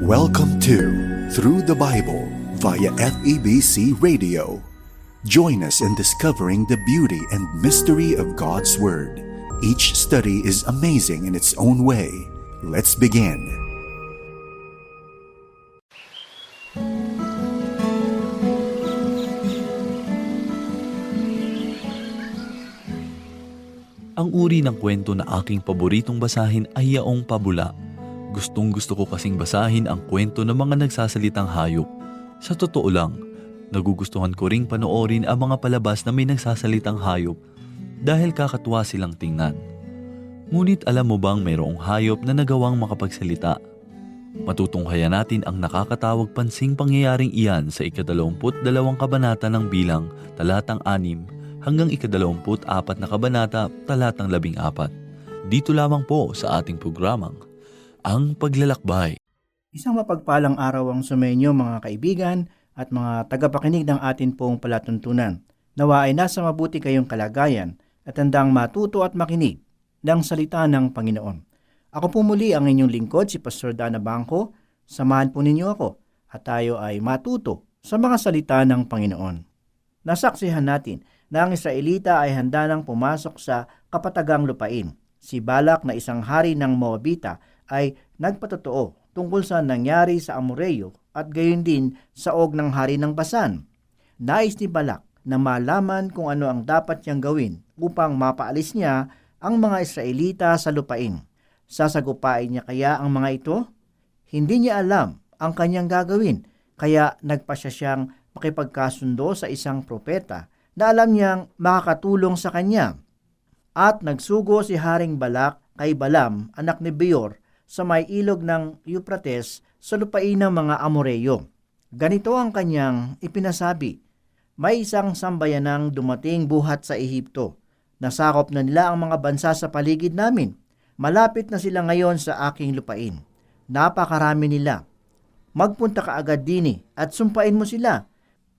Welcome to Through the Bible via FEBC Radio. Join us in discovering the beauty and mystery of God's Word. Each study is amazing in its own way. Let's begin. Ang uri ng kwento na aking paboritong basahin ay yaong pabula. Gustong gusto ko kasing basahin ang kwento ng mga nagsasalitang hayop. Sa totoo lang, nagugustuhan ko ring panoorin ang mga palabas na may nagsasalitang hayop dahil kakatuwa silang tingnan. Ngunit alam mo bang mayroong hayop na nagawang makapagsalita? Matutunghayan natin ang nakakatawag pansing pangyayaring iyan sa ikadalawamput dalawang kabanata ng bilang talatang anim hanggang ikadalawamput apat na kabanata talatang labing apat. Dito lamang po sa ating programang Ang Paglalakbay. Isang mapagpalang araw ang sumenyo mga kaibigan at mga tagapakinig ng atin pong palatuntunan. Nawa ay nasa mabuti kayong kalagayan at handang matuto at makinig ng salita ng Panginoon. Ako po muli ang inyong lingkod, si Pastor Dana Bangko. Samahan po ninyo ako at tayo ay matuto sa mga salita ng Panginoon. Nasaksihan natin na ang Israelita ay handa nang pumasok sa kapatagang lupain. Si Balak na isang hari ng Moabita ay nagpatotoo tungkol sa nangyari sa Amoreyo at gayon din sa og ng hari ng Basan. Nais ni Balak na malaman kung ano ang dapat niyang gawin upang mapaalis niya ang mga Israelita sa lupain. Sasagupain niya kaya ang mga ito? Hindi niya alam ang kanyang gagawin, kaya nagpasya siyang makipagkasundo sa isang propeta na alam niyang makakatulong sa kanya. At nagsugo si Haring Balak kay Balam, anak ni Beor, sa may ilog ng Euphrates sa lupain ng mga Amoreyo. Ganito ang kanyang ipinasabi, May isang sambayanang dumating buhat sa Ehipto. Nasakop na nila ang mga bansa sa paligid namin. Malapit na sila ngayon sa aking lupain. Napakarami nila. Magpunta ka agad dini at sumpain mo sila.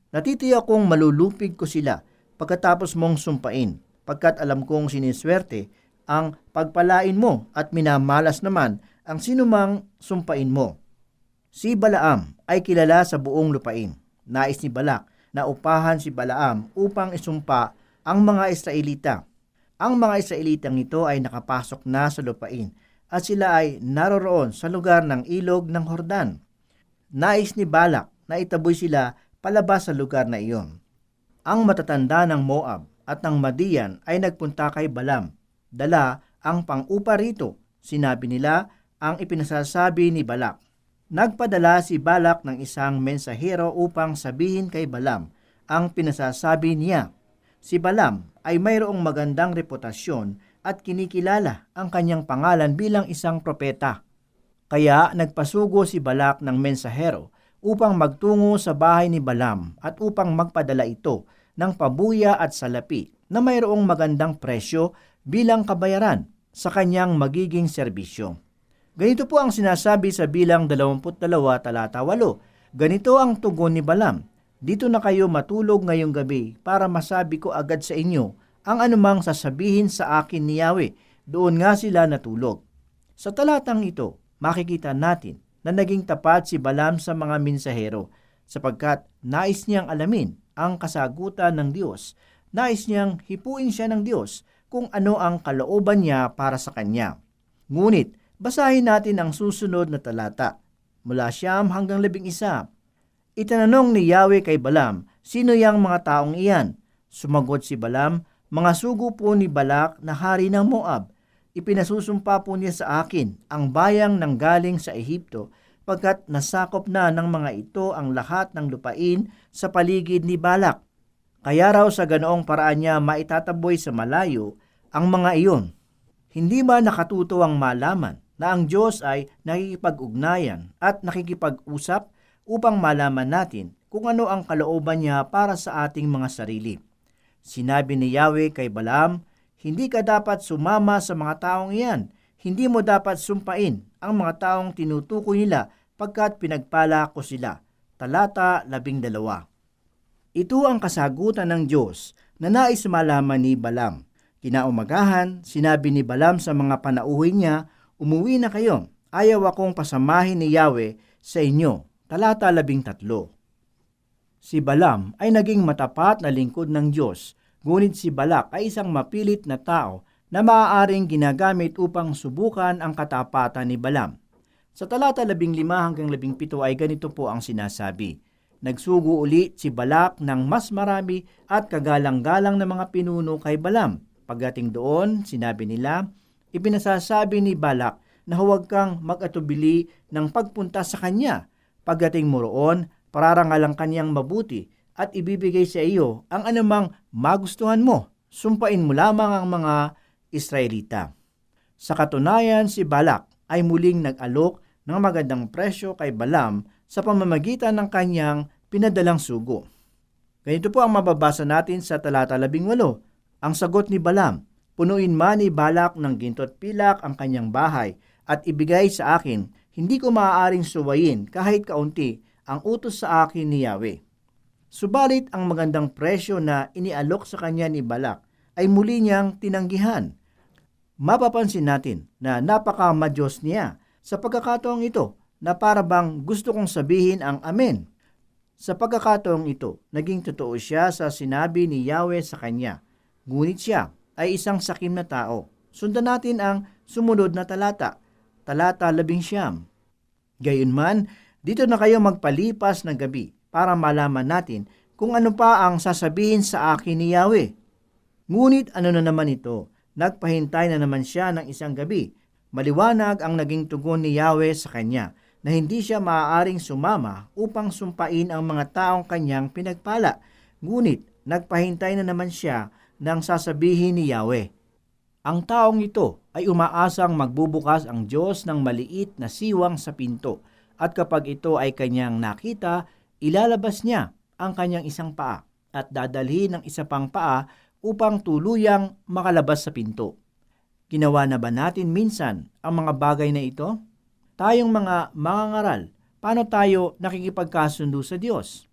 Natitiyak kong malulupig ko sila pagkatapos mong sumpain, pagkat alam kong siniswerte ang pagpalain mo at minamalas naman ang sinumang sumpain mo. Si Balaam ay kilala sa buong lupain. Nais ni Balak na upahan si Balaam upang isumpa ang mga Israelita. Ang mga Israelitang ito ay nakapasok na sa lupain at sila ay naroroon sa lugar ng ilog ng Hordan. Nais ni Balak na itaboy sila palabas sa lugar na iyon. Ang matatanda ng Moab at ng Madian ay nagpunta kay Balam. Dala ang pang-upa rito. Sinabi nila ang ipinasasabi ni Balak. Nagpadala si Balak ng isang mensahero upang sabihin kay Balam ang pinasasabi niya. Si Balam ay mayroong magandang reputasyon at kinikilala ang kanyang pangalan bilang isang propeta. Kaya nagpasugo si Balak ng mensahero upang magtungo sa bahay ni Balam at upang magpadala ito ng pabuya at salapi na mayroong magandang presyo bilang kabayaran sa kanyang magiging serbisyo. Ganito po ang sinasabi sa bilang 22 talata 8. Ganito ang tugon ni Balam. Dito na kayo matulog ngayong gabi para masabi ko agad sa inyo ang anumang sasabihin sa akin ni Yahweh. Doon nga sila natulog. Sa talatang ito, makikita natin na naging tapat si Balam sa mga minsahero sapagkat nais niyang alamin ang kasagutan ng Diyos. Nais niyang hipuin siya ng Diyos kung ano ang kalooban niya para sa kanya. Ngunit, basahin natin ang susunod na talata. Mula siyam hanggang labing isa. Itananong ni Yahweh kay Balam, sino yang mga taong iyan? Sumagot si Balam, mga sugo po ni Balak na hari ng Moab. Ipinasusumpa po niya sa akin ang bayang nang galing sa Ehipto pagkat nasakop na ng mga ito ang lahat ng lupain sa paligid ni Balak. Kaya raw sa ganoong paraan niya maitataboy sa malayo ang mga iyon. Hindi ba nakatuto ang malaman na ang Diyos ay nakikipag-ugnayan at nakikipag-usap upang malaman natin kung ano ang kalooban niya para sa ating mga sarili. Sinabi ni Yahweh kay Balaam, hindi ka dapat sumama sa mga taong iyan. Hindi mo dapat sumpain ang mga taong tinutukoy nila pagkat pinagpala ko sila. Talata 12. Ito ang kasagutan ng Diyos na nais malaman ni Balam. Kinaumagahan, sinabi ni Balam sa mga panauhin niya, Umuwi na kayo, ayaw akong pasamahin ni Yahweh sa inyo. Talata labing tatlo. Si Balam ay naging matapat na lingkod ng Diyos, ngunit si Balak ay isang mapilit na tao na maaaring ginagamit upang subukan ang katapatan ni Balam. Sa talata 15 hanggang 17 ay ganito po ang sinasabi. Nagsugo ulit si Balak ng mas marami at kagalang-galang na mga pinuno kay Balam. Pagdating doon, sinabi nila, ipinasasabi ni Balak na huwag kang mag-atubili ng pagpunta sa kanya. Pagdating mo roon, pararangal ang kanyang mabuti at ibibigay sa iyo ang anumang magustuhan mo. Sumpain mo lamang ang mga Israelita. Sa katunayan, si Balak ay muling nag-alok ng magandang presyo kay Balam sa pamamagitan ng kanyang pinadalang sugo. Ganito po ang mababasa natin sa talata 18. Ang sagot ni Balam, punuin man ni Balak ng gintot pilak ang kanyang bahay at ibigay sa akin, hindi ko maaaring suwayin kahit kaunti ang utos sa akin ni Yahweh. Subalit ang magandang presyo na inialok sa kanya ni Balak ay muli niyang tinanggihan. Mapapansin natin na napaka-madyos niya sa pagkakataong ito na para bang gusto kong sabihin ang amen. Sa pagkakataong ito, naging totoo siya sa sinabi ni Yahweh sa kanya. Ngunit siya ay isang sakim na tao. Sundan natin ang sumunod na talata, talata labing siyam. Gayunman, dito na kayo magpalipas ng gabi para malaman natin kung ano pa ang sasabihin sa akin ni Yahweh. Ngunit ano na naman ito? Nagpahintay na naman siya ng isang gabi. Maliwanag ang naging tugon ni Yahweh sa kanya na hindi siya maaaring sumama upang sumpain ang mga taong kanyang pinagpala. Ngunit nagpahintay na naman siya ng sasabihin ni Yahweh. Ang taong ito ay umaasang magbubukas ang Diyos ng maliit na siwang sa pinto at kapag ito ay kanyang nakita, ilalabas niya ang kanyang isang paa at dadalhin ng isa pang paa upang tuluyang makalabas sa pinto. Ginawa na ba natin minsan ang mga bagay na ito? Tayong mga mangangaral, paano tayo nakikipagkasundo sa Diyos?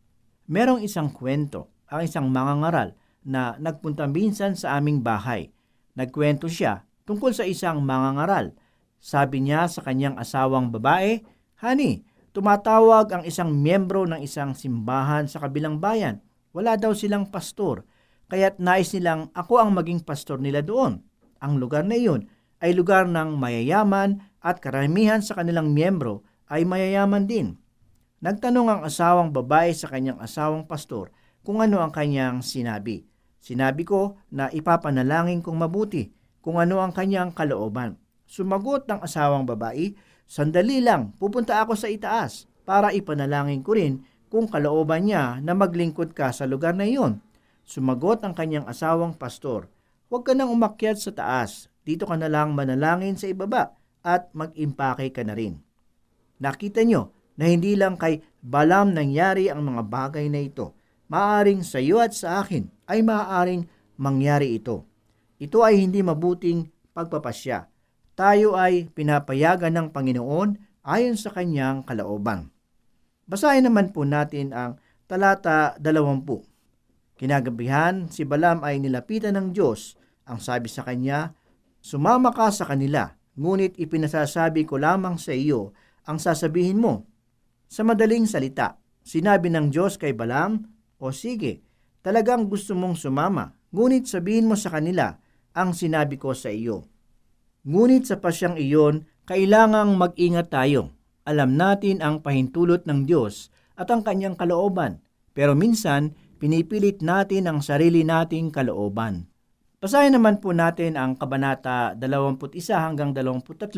Merong isang kwento, ang isang mangangaral na nagpunta minsan sa aming bahay. Nagkwento siya tungkol sa isang mangangaral. Sabi niya sa kanyang asawang babae, Honey, tumatawag ang isang miyembro ng isang simbahan sa kabilang bayan. Wala daw silang pastor, kaya't nais nilang ako ang maging pastor nila doon. Ang lugar na iyon ay lugar ng mayayaman at karamihan sa kanilang miyembro ay mayayaman din. Nagtanong ang asawang babae sa kanyang asawang pastor kung ano ang kanyang sinabi. Sinabi ko na ipapanalangin kong mabuti kung ano ang kanyang kalooban. Sumagot ng asawang babae, Sandali lang, pupunta ako sa itaas para ipanalangin ko rin kung kalooban niya na maglingkod ka sa lugar na iyon. Sumagot ang kanyang asawang pastor, Huwag ka nang umakyat sa taas, dito ka na lang manalangin sa ibaba at mag-impake ka na rin. Nakita nyo na hindi lang kay Balam nangyari ang mga bagay na ito. Maaring sa iyo at sa akin ay maaaring mangyari ito. Ito ay hindi mabuting pagpapasya tayo ay pinapayagan ng Panginoon ayon sa kanyang kalaoban. Basahin naman po natin ang talata 20. Kinagabihan, si Balam ay nilapitan ng Diyos. Ang sabi sa kanya, Sumama ka sa kanila, ngunit ipinasasabi ko lamang sa iyo ang sasabihin mo. Sa madaling salita, sinabi ng Diyos kay Balam, O sige, talagang gusto mong sumama, ngunit sabihin mo sa kanila ang sinabi ko sa iyo. Ngunit sa pasyang iyon, kailangang mag-ingat tayo. Alam natin ang pahintulot ng Diyos at ang kanyang kalooban, pero minsan pinipilit natin ang sarili nating kalooban. Basahin naman po natin ang Kabanata 21 hanggang 23.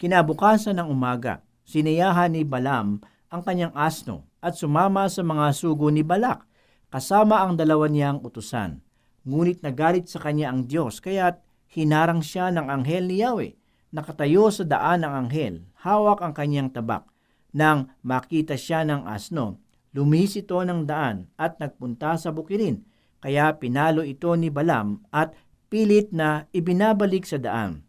Kinabukasan ng umaga, siniyahan ni Balam ang kanyang asno at sumama sa mga sugo ni Balak kasama ang dalawa niyang utusan. Ngunit nagalit sa kanya ang Diyos kaya't hinarang siya ng anghel ni Yahweh. Nakatayo sa daan ng anghel, hawak ang kanyang tabak. Nang makita siya ng asno, lumihis ito ng daan at nagpunta sa bukirin. Kaya pinalo ito ni Balam at pilit na ibinabalik sa daan.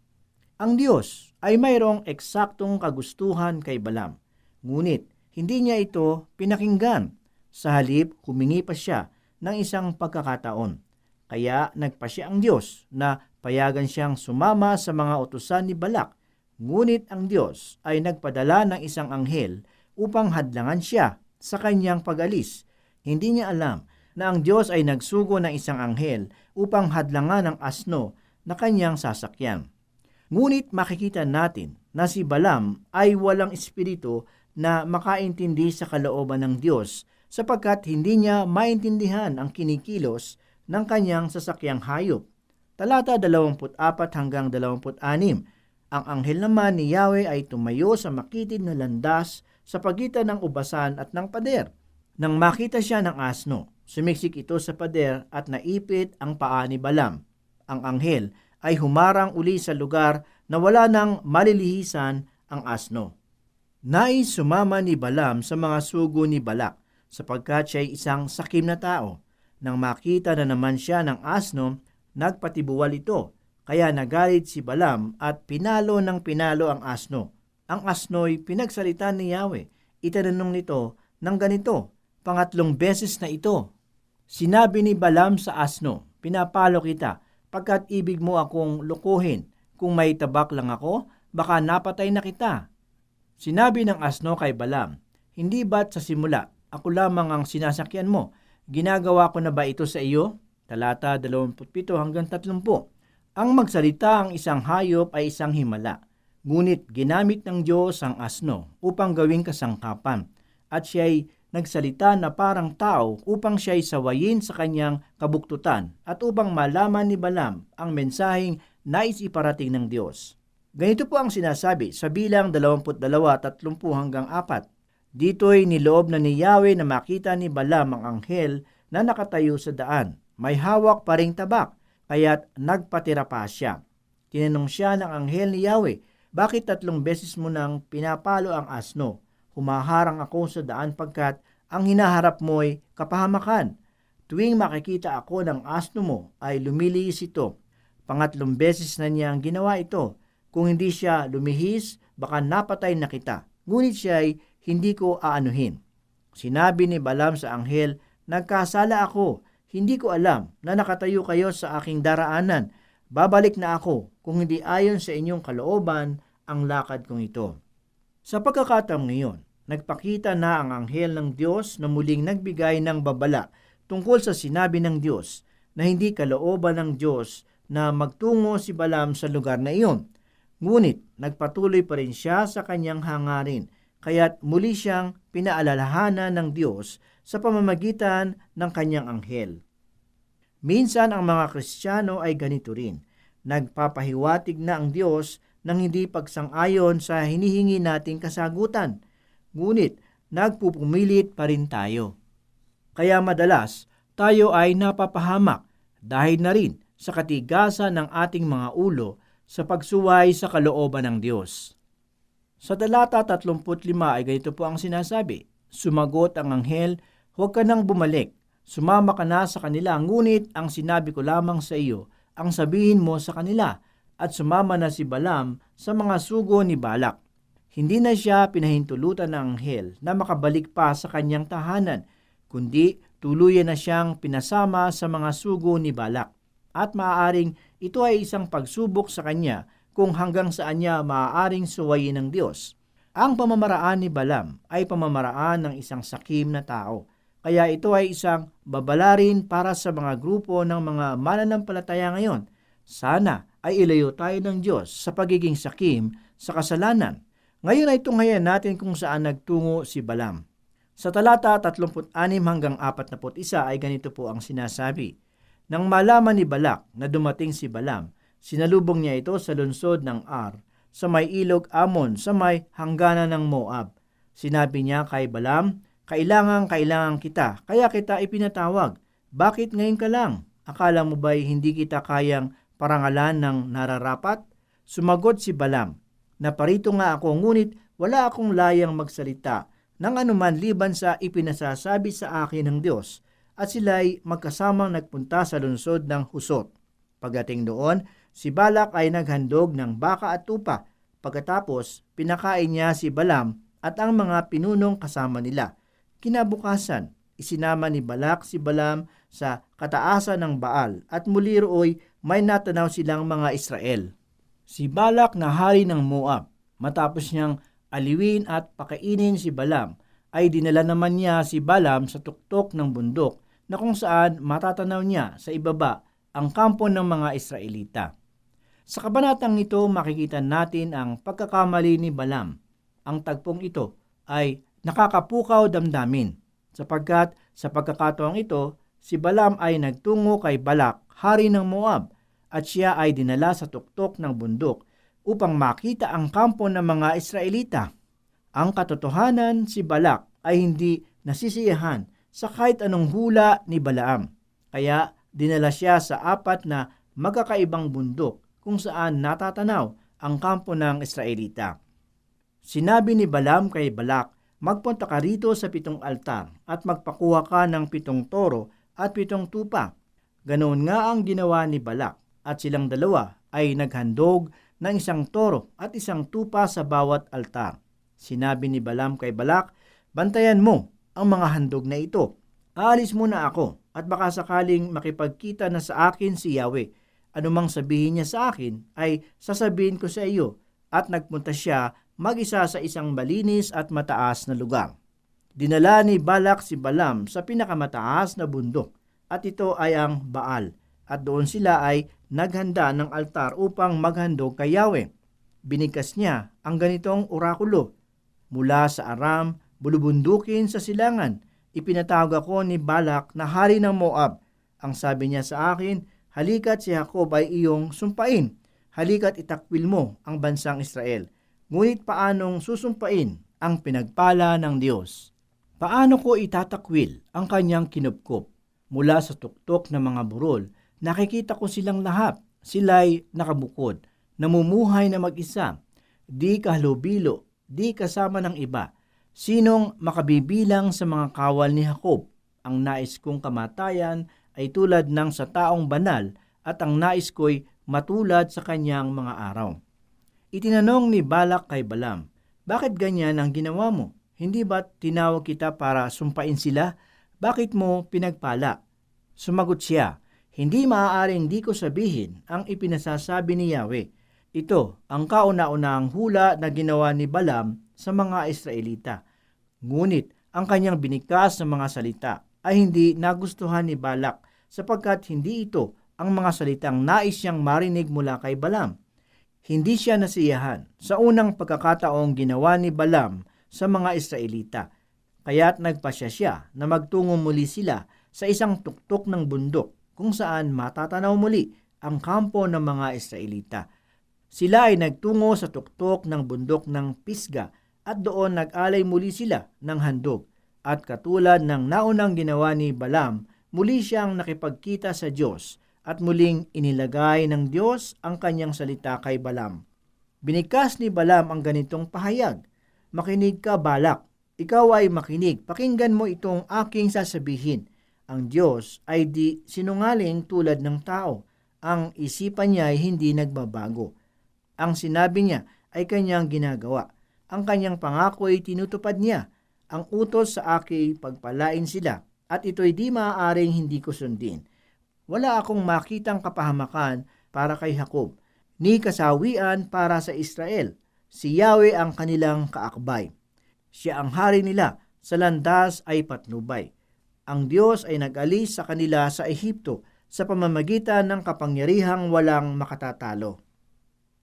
Ang Diyos ay mayroong eksaktong kagustuhan kay Balam. Ngunit hindi niya ito pinakinggan. Sa halip, humingi pa siya ng isang pagkakataon. Kaya nagpasya ang Diyos na payagan siyang sumama sa mga utusan ni Balak. Ngunit ang Diyos ay nagpadala ng isang anghel upang hadlangan siya sa kanyang pag-alis. Hindi niya alam na ang Diyos ay nagsugo ng isang anghel upang hadlangan ang asno na kanyang sasakyan. Ngunit makikita natin na si Balaam ay walang espiritu na makaintindi sa kalooban ng Diyos sapagkat hindi niya maintindihan ang kinikilos ng kanyang sasakyang hayop. Talata 24 hanggang 26 Ang anghel naman ni Yahweh ay tumayo sa makitid na landas sa pagitan ng ubasan at ng pader. Nang makita siya ng asno, sumiksik ito sa pader at naipit ang paa ni Balaam. Ang anghel ay humarang uli sa lugar na wala nang malilihisan ang asno. Nais sumama ni Balaam sa mga sugo ni Balak sapagkat siya ay isang sakim na tao. Nang makita na naman siya ng asno, nagpatibuwal ito. Kaya nagalit si Balaam at pinalo ng pinalo ang asno. Ang asno'y pinagsalita ni Yahweh. Itanong nito ng ganito, pangatlong beses na ito. Sinabi ni Balaam sa asno, pinapalo kita, pagkat ibig mo akong lukuhin. Kung may tabak lang ako, baka napatay na kita. Sinabi ng asno kay Balaam, Hindi ba't sa simula, ako lamang ang sinasakyan mo? Ginagawa ko na ba ito sa iyo? Talata 27 hanggang 30. Ang magsalita ang isang hayop ay isang himala. Ngunit ginamit ng Diyos ang asno upang gawing kasangkapan at siya ay nagsalita na parang tao upang siya ay sawayin sa kanyang kabuktutan at upang malaman ni Balaam ang mensaheng nais iparating ng Diyos. Ganito po ang sinasabi sa bilang 22, 30 hanggang 4. Dito'y niloob na ni Yahweh na makita ni Balaam ang anghel na nakatayo sa daan. May hawak pa ring tabak, kaya't nagpatira pa siya. Tinanong siya ng anghel ni Yahweh, bakit tatlong beses mo nang pinapalo ang asno? Humaharang ako sa daan pagkat ang hinaharap mo'y kapahamakan. Tuwing makikita ako ng asno mo ay lumilihis ito. Pangatlong beses na niya ang ginawa ito. Kung hindi siya lumihis, baka napatay na kita. Ngunit siya ay hindi ko aanuhin. Sinabi ni Balaam sa anghel, Nagkasala ako, hindi ko alam na nakatayo kayo sa aking daraanan. Babalik na ako kung hindi ayon sa inyong kalooban ang lakad kong ito. Sa pagkakataong ngayon, nagpakita na ang anghel ng Diyos na muling nagbigay ng babala tungkol sa sinabi ng Diyos na hindi kalooban ng Diyos na magtungo si Balaam sa lugar na iyon. Ngunit nagpatuloy pa rin siya sa kanyang hangarin, kaya't muli siyang pinaalalahanan ng Diyos sa pamamagitan ng kanyang anghel. Minsan ang mga Kristiyano ay ganito rin. Nagpapahiwatig na ang Diyos nang hindi pagsang-ayon sa hinihingi nating kasagutan. Ngunit nagpupumilit pa rin tayo. Kaya madalas tayo ay napapahamak dahil na rin sa katigasan ng ating mga ulo sa pagsuway sa kalooban ng Diyos. Sa talata 35 ay ganito po ang sinasabi, Sumagot ang anghel, huwag ka nang bumalik, sumama ka na sa kanila, ngunit ang sinabi ko lamang sa iyo, ang sabihin mo sa kanila, at sumama na si Balam sa mga sugo ni Balak. Hindi na siya pinahintulutan ng anghel na makabalik pa sa kanyang tahanan, kundi tuluyan na siyang pinasama sa mga sugo ni Balak. At maaaring ito ay isang pagsubok sa kanya kung hanggang saan niya maaaring suwayin ng Diyos. Ang pamamaraan ni Balam ay pamamaraan ng isang sakim na tao. Kaya ito ay isang babalarin para sa mga grupo ng mga mananampalataya ngayon. Sana ay ilayo tayo ng Diyos sa pagiging sakim sa kasalanan. Ngayon ay tunghayan natin kung saan nagtungo si Balam. Sa talata 36 hanggang 41 ay ganito po ang sinasabi. Nang malaman ni Balak na dumating si Balam, sinalubong niya ito sa lungsod ng Ar, sa may ilog Amon, sa may hangganan ng Moab. Sinabi niya kay Balam, kailangan kailangan kita, kaya kita ipinatawag. Bakit ngayon ka lang? Akala mo ba'y hindi kita kayang parangalan ng nararapat? Sumagot si Balam, Naparito nga ako ngunit wala akong layang magsalita ng anuman liban sa ipinasasabi sa akin ng Diyos at sila'y magkasamang nagpunta sa lungsod ng Husot. Pagdating doon, si Balak ay naghandog ng baka at tupa. Pagkatapos, pinakain niya si Balam at ang mga pinunong kasama nila. Kinabukasan, isinama ni Balak si Balam sa kataasan ng Baal at muli rooy may natanaw silang mga Israel. Si Balak na hari ng Moab matapos niyang aliwin at pakainin si Balam, ay dinala naman niya si Balam sa tuktok ng bundok na kung saan matatanaw niya sa ibaba ang kampo ng mga Israelita. Sa kabanatang ito makikita natin ang pagkakamali ni Balam. Ang tagpong ito ay nakakapukaw damdamin sapagkat sa pagkakataong ito, si Balam ay nagtungo kay Balak, hari ng Moab, at siya ay dinala sa tuktok ng bundok upang makita ang kampo ng mga Israelita. Ang katotohanan, si Balak ay hindi nasisiyahan sa kahit anong hula ni Balaam. Kaya dinala siya sa apat na magkakaibang bundok kung saan natatanaw ang kampo ng Israelita. Sinabi ni Balaam kay Balak, magpunta ka rito sa pitong altar at magpakuha ka ng pitong toro at pitong tupa. Ganoon nga ang ginawa ni Balak at silang dalawa ay naghandog ng isang toro at isang tupa sa bawat altar. Sinabi ni Balaam kay Balak, bantayan mo ang mga handog na ito. Aalis muna ako at baka sakaling makipagkita na sa akin si Yahweh. Anumang sabihin niya sa akin ay sasabihin ko sa iyo at nagpunta siya mag-isa sa isang malinis at mataas na lugar. Dinala ni Balak si Balam sa pinakamataas na bundok at ito ay ang Baal at doon sila ay naghanda ng altar upang maghandog kay Yahweh. Binigkas niya ang ganitong orakulo. Mula sa Aram, bulubundukin sa silangan, ipinatawag ako ni Balak na hari ng Moab. Ang sabi niya sa akin, halika't si Jacob ay iyong sumpain. Halika't itakwil mo ang bansang Israel. Ngunit paanong susumpain ang pinagpala ng Diyos? Paano ko itatakwil ang kanyang kinupkop? Mula sa tuktok ng mga burol, nakikita ko silang lahat. Sila'y nakabukod, namumuhay na mag-isa, di kahalubilo, di kasama ng iba. Sinong makabibilang sa mga kawal ni Jacob? Ang nais kong kamatayan ay tulad ng sa taong banal at ang nais ko'y matulad sa kanyang mga araw. Itinanong ni Balak kay Balam, Bakit ganyan ang ginawa mo? Hindi ba tinawag kita para sumpain sila? Bakit mo pinagpala? Sumagot siya, Hindi maaaring di ko sabihin ang ipinasasabi ni Yahweh. Ito ang kauna-unahang hula na ginawa ni Balam sa mga Israelita. Ngunit ang kanyang binikas na mga salita ay hindi nagustuhan ni Balak sapagkat hindi ito ang mga salitang nais siyang marinig mula kay Balam hindi siya nasiyahan sa unang pagkakataong ginawa ni Balam sa mga Israelita. Kaya't nagpasya siya na magtungo muli sila sa isang tuktok ng bundok kung saan matatanaw muli ang kampo ng mga Israelita. Sila ay nagtungo sa tuktok ng bundok ng Pisga at doon nag-alay muli sila ng handog. At katulad ng naunang ginawa ni Balam, muli siyang nakipagkita sa Diyos at muling inilagay ng Diyos ang kanyang salita kay Balam. Binikas ni Balam ang ganitong pahayag, Makinig ka, Balak. Ikaw ay makinig. Pakinggan mo itong aking sasabihin. Ang Diyos ay di sinungaling tulad ng tao. Ang isipan niya ay hindi nagbabago. Ang sinabi niya ay kanyang ginagawa. Ang kanyang pangako ay tinutupad niya. Ang utos sa akin pagpalain sila at ito'y di maaaring hindi ko sundin wala akong makitang kapahamakan para kay Jacob, ni kasawian para sa Israel. Si Yahweh ang kanilang kaakbay. Siya ang hari nila, sa landas ay patnubay. Ang Diyos ay nag-alis sa kanila sa Ehipto sa pamamagitan ng kapangyarihang walang makatatalo.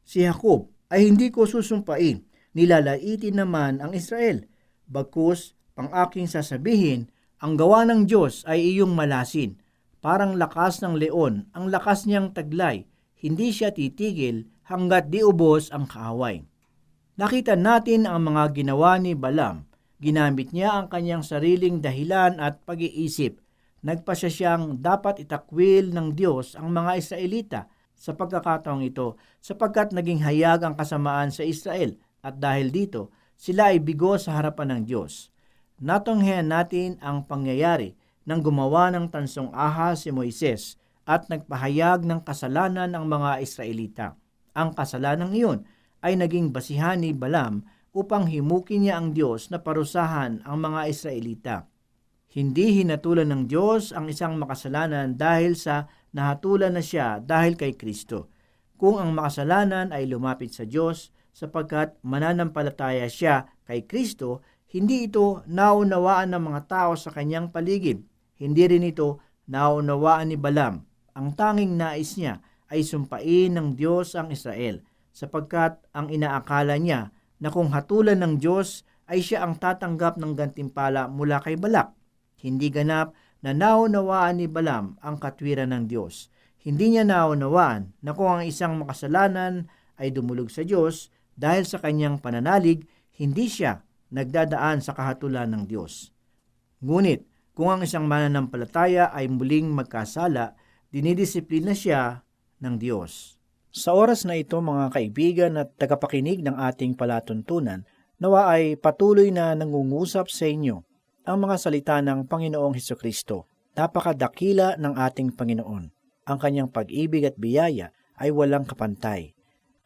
Si Jacob ay hindi ko susumpain, nilalaitin naman ang Israel. Bagkus, pang aking sasabihin, ang gawa ng Diyos ay iyong malasin Parang lakas ng leon, ang lakas niyang taglay, hindi siya titigil hanggat di ubos ang kaaway. Nakita natin ang mga ginawa ni Balam. Ginamit niya ang kanyang sariling dahilan at pag-iisip. Nagpasya siyang dapat itakwil ng Diyos ang mga Israelita sa pagkakataong ito sapagkat naging hayag ang kasamaan sa Israel at dahil dito sila ay bigo sa harapan ng Diyos. Natunghayan natin ang pangyayari nang gumawa ng tansong ahas si Moises at nagpahayag ng kasalanan ng mga Israelita. Ang kasalanan iyon ay naging basihan ni Balam upang himukin niya ang Diyos na parusahan ang mga Israelita. Hindi hinatulan ng Diyos ang isang makasalanan dahil sa nahatulan na siya dahil kay Kristo. Kung ang makasalanan ay lumapit sa Diyos, sapagkat mananampalataya siya kay Kristo, hindi ito naunawaan ng mga tao sa kanyang paligid. Hindi rin ito naunawaan ni Balaam. Ang tanging nais niya ay sumpain ng Diyos ang Israel, sapagkat ang inaakala niya na kung hatulan ng Diyos ay siya ang tatanggap ng gantimpala mula kay Balak. Hindi ganap na naunawaan ni Balaam ang katwiran ng Diyos. Hindi niya naunawaan na kung ang isang makasalanan ay dumulog sa Diyos dahil sa kanyang pananalig, hindi siya nagdadaan sa kahatulan ng Diyos. Ngunit, kung ang isang mananampalataya ay muling magkasala, dinidisiplina siya ng Diyos. Sa oras na ito mga kaibigan at tagapakinig ng ating palatuntunan, nawa ay patuloy na nangungusap sa inyo ang mga salita ng Panginoong Heso Kristo. Napakadakila ng ating Panginoon. Ang kanyang pag-ibig at biyaya ay walang kapantay.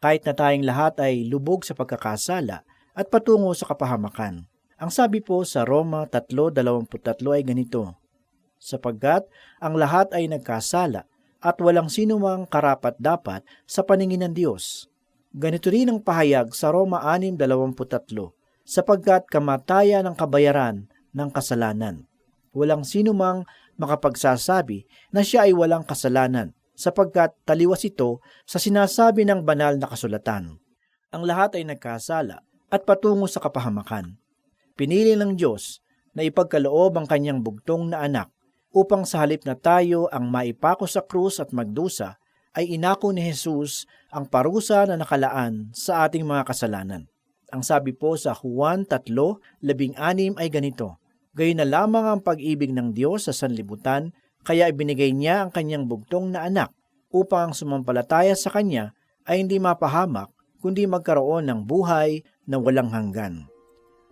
Kahit na tayong lahat ay lubog sa pagkakasala at patungo sa kapahamakan. Ang sabi po sa Roma 3.23 ay ganito, Sapagkat ang lahat ay nagkasala at walang sinumang karapat dapat sa paningin ng Diyos. Ganito rin ang pahayag sa Roma 6.23, sapagkat kamataya ng kabayaran ng kasalanan. Walang sinumang makapagsasabi na siya ay walang kasalanan, sapagkat taliwas ito sa sinasabi ng banal na kasulatan. Ang lahat ay nagkasala at patungo sa kapahamakan. Pinili ng Diyos na ipagkaloob ang kanyang bugtong na anak upang sa halip na tayo ang maipako sa krus at magdusa, ay inako ni Jesus ang parusa na nakalaan sa ating mga kasalanan. Ang sabi po sa Juan 3:16 ay ganito, Gayon na lamang ang pag-ibig ng Diyos sa sanlibutan, kaya ibinigay niya ang kanyang bugtong na anak upang ang sumampalataya sa kanya ay hindi mapahamak kundi magkaroon ng buhay na walang hanggan.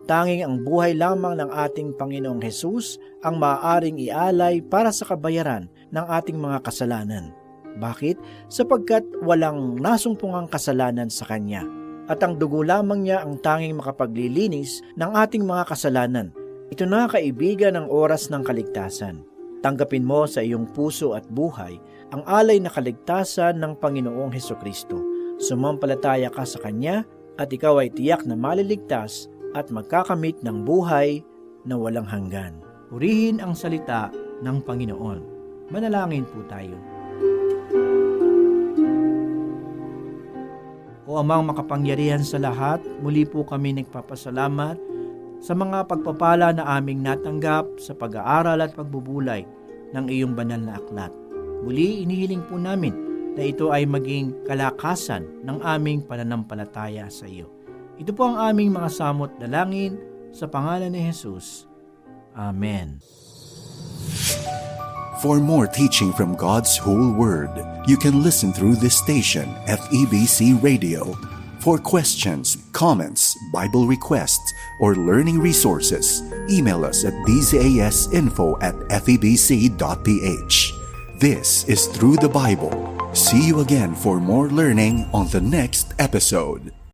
Tanging ang buhay lamang ng ating Panginoong Hesus ang maaaring ialay para sa kabayaran ng ating mga kasalanan. Bakit? Sapagkat walang nasumpungang kasalanan sa Kanya. At ang dugo lamang niya ang tanging makapaglilinis ng ating mga kasalanan. Ito na kaibigan ang oras ng kaligtasan. Tanggapin mo sa iyong puso at buhay ang alay na kaligtasan ng Panginoong Heso Kristo. Sumampalataya ka sa Kanya at ikaw ay tiyak na maliligtas at magkakamit ng buhay na walang hanggan. Purihin ang salita ng Panginoon. Manalangin po tayo. O amang makapangyarihan sa lahat, muli po kami nagpapasalamat sa mga pagpapala na aming natanggap sa pag-aaral at pagbubulay ng iyong banal na aklat. Muli inihiling po namin na ito ay maging kalakasan ng aming pananampalataya sa iyo. Ito po ang aming mga samot dalangin sa pangalan ni Jesus. Amen. For more teaching from God's whole word, you can listen through this station, FEBC Radio. For questions, comments, Bible requests, or learning resources, email us at bzasinfo at febc.ph. This is Through the Bible. See you again for more learning on the next episode.